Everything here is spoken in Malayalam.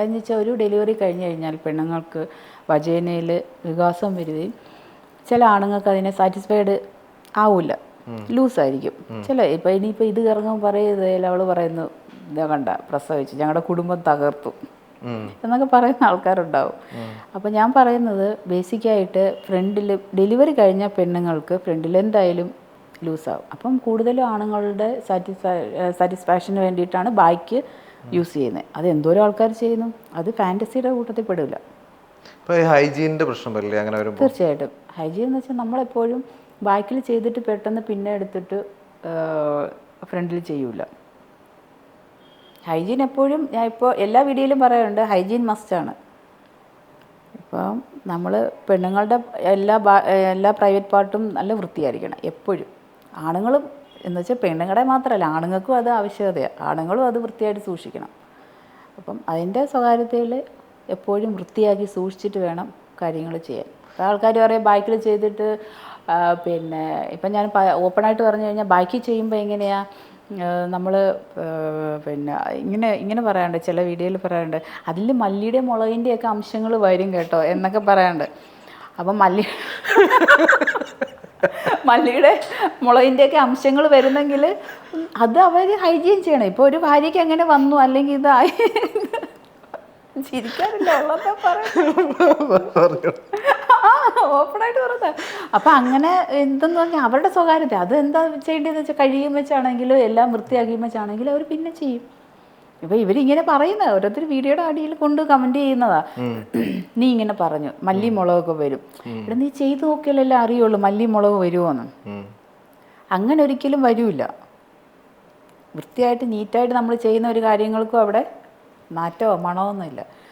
കാര്യം വെച്ചാൽ ഒരു ഡെലിവറി കഴിഞ്ഞ് കഴിഞ്ഞാൽ പെണ്ണുങ്ങൾക്ക് വജേനയിൽ വികാസം വരികയും ചില ആണുങ്ങൾക്ക് അതിനെ സാറ്റിസ്ഫൈഡ് ആവില്ല ലൂസായിരിക്കും. ചില ഇപ്പം ഇനിയിപ്പോൾ ഇത് ഇറങ്ങുമ്പോൾ പറയുന്നത് അവൾ പറയുന്നു ഇതാ കണ്ട പ്രസവിച്ചു. ഞങ്ങളുടെ കുടുംബം തകർത്തു. എന്നൊക്കെ പറയുന്ന ആൾക്കാരുണ്ടാവും. അപ്പോൾ ഞാൻ പറയുന്നത് ബേസിക്കായിട്ട് ഫ്രണ്ടിൽ ഡെലിവറി കഴിഞ്ഞ പെണ്ണുങ്ങൾക്ക് ഫ്രണ്ടിൽ എന്തായാലും ലൂസാവും. അപ്പം കൂടുതലും ആണുങ്ങളുടെ സാറ്റിസ്ഫാ സാറ്റിസ്ഫാക്ഷന് വേണ്ടിയിട്ടാണ് ബൈക്ക് യൂസ് ചെയ്യുന്നത് അത് എന്തോരം ആൾക്കാർ ചെയ്യുന്നു? അത് ഫാന്റസിയുടെ കൂട്ടത്തിൽ പെടില്ല. ഹൈജീനിന്റെ പ്രശ്നം വരില്ലേ? അങ്ങനെ തീർച്ചയായിട്ടും. ഹൈജീൻ എന്ന് വെച്ചാൽ നമ്മളെപ്പോഴും ബാക്കിൽ ചെയ്തിട്ട് പെട്ടെന്ന് പിന്നെ എടുത്തിട്ട് ഫ്രണ്ടിൽ ചെയ്യൂല. ഹൈജീൻ എപ്പോഴും ഞാൻ ഇപ്പോൾ എല്ലാ വീഡിയോയിലും പറയാറുണ്ട് ഹൈജീൻ മസ്റ്റ് ആണ്. ഇപ്പം നമ്മൾ പെണ്ണുങ്ങളുടെ എല്ലാ എല്ലാ പ്രൈവറ്റ് പാർട്ടും നല്ല വൃത്തിയായിരിക്കണം എപ്പോഴും. ആണുങ്ങളും എന്ന് വെച്ചാൽ പെണ്ണുങ്ങളുടെ മാത്രമല്ല ആണുങ്ങൾക്കും അത് ആവശ്യകതയാണ് ആണുങ്ങളും അത് വൃത്തിയായിട്ട് സൂക്ഷിക്കണം. അപ്പം അതിന്റെ സ്വകാര്യതയിൽ എപ്പോഴും വൃത്തിയാക്കി സൂക്ഷിച്ചിട്ട് വേണം കാര്യങ്ങൾ ചെയ്യാൻ. ആൾക്കാർ പറയും ബൈക്കിൽ ചെയ്തിട്ട് പിന്നെ ഇപ്പം ഞാൻ ഓപ്പണായിട്ട് പറഞ്ഞു കഴിഞ്ഞാൽ ബൈക്കിൽ ചെയ്യുമ്പോൾ എങ്ങനെയാണ് നമ്മൾ പിന്നെ ഇങ്ങനെ ഇങ്ങനെ പറയാണ്ട് ചില വീഡിയോയിൽ പറയാണ്ട് അതിൽ മല്ലിയുടെ മുളകിന്റെയൊക്കെ അംശങ്ങൾ വരും കേട്ടോ എന്നൊക്കെ പറയാണ്ട് അപ്പം മല്ലി മല്ലിയുടെ മുളകിന്റെയൊക്കെ അംശങ്ങൾ വരുന്നെങ്കിൽ അത് അവർ ഹൈജീൻ ചെയ്യണം. ഇപ്പോൾ ഒരു ഭാര്യയ്ക്ക് അങ്ങനെ വന്നു? അല്ലെങ്കിൽ ഇതായി? ചിരിക്കാറില്ല ഉള്ളതാ ഓപ്പണായിട്ട് പറഞ്ഞത് അപ്പം അങ്ങനെ എന്തെന്ന് പറഞ്ഞാൽ അവരുടെ സ്വകാര്യത. അത് എന്താ ചെയ്യേണ്ടതെന്ന് വെച്ചാൽ കഴിയും വെച്ചാണെങ്കിലും എല്ലാം വൃത്തിയാക്കിയും വെച്ചാണെങ്കിലും അവർ പിന്നെ ചെയ്യും. ഇപ്പം ഇവരിങ്ങനെ പറയുന്ന ഓരോരുത്തർ വീഡിയോയുടെ അടിയിൽ കൊണ്ട് കമന്റ് ചെയ്യുന്നതാ. നീ ഇങ്ങനെ പറഞ്ഞു മല്ലി മുളകൊക്കെ വരും. ഇവിടെ നീ ചെയ്തു നോക്കിയാലല്ലേ അറിയുള്ളൂ മല്ലി മുളക് വരുമോന്ന് അങ്ങനെ ഒരിക്കലും വരില്ല. വൃത്തിയായിട്ട് നീറ്റായിട്ട് നമ്മൾ ചെയ്യുന്ന ഒരു കാര്യങ്ങൾക്കും അവിടെ മാറ്റമോ മണമൊന്നുമില്ല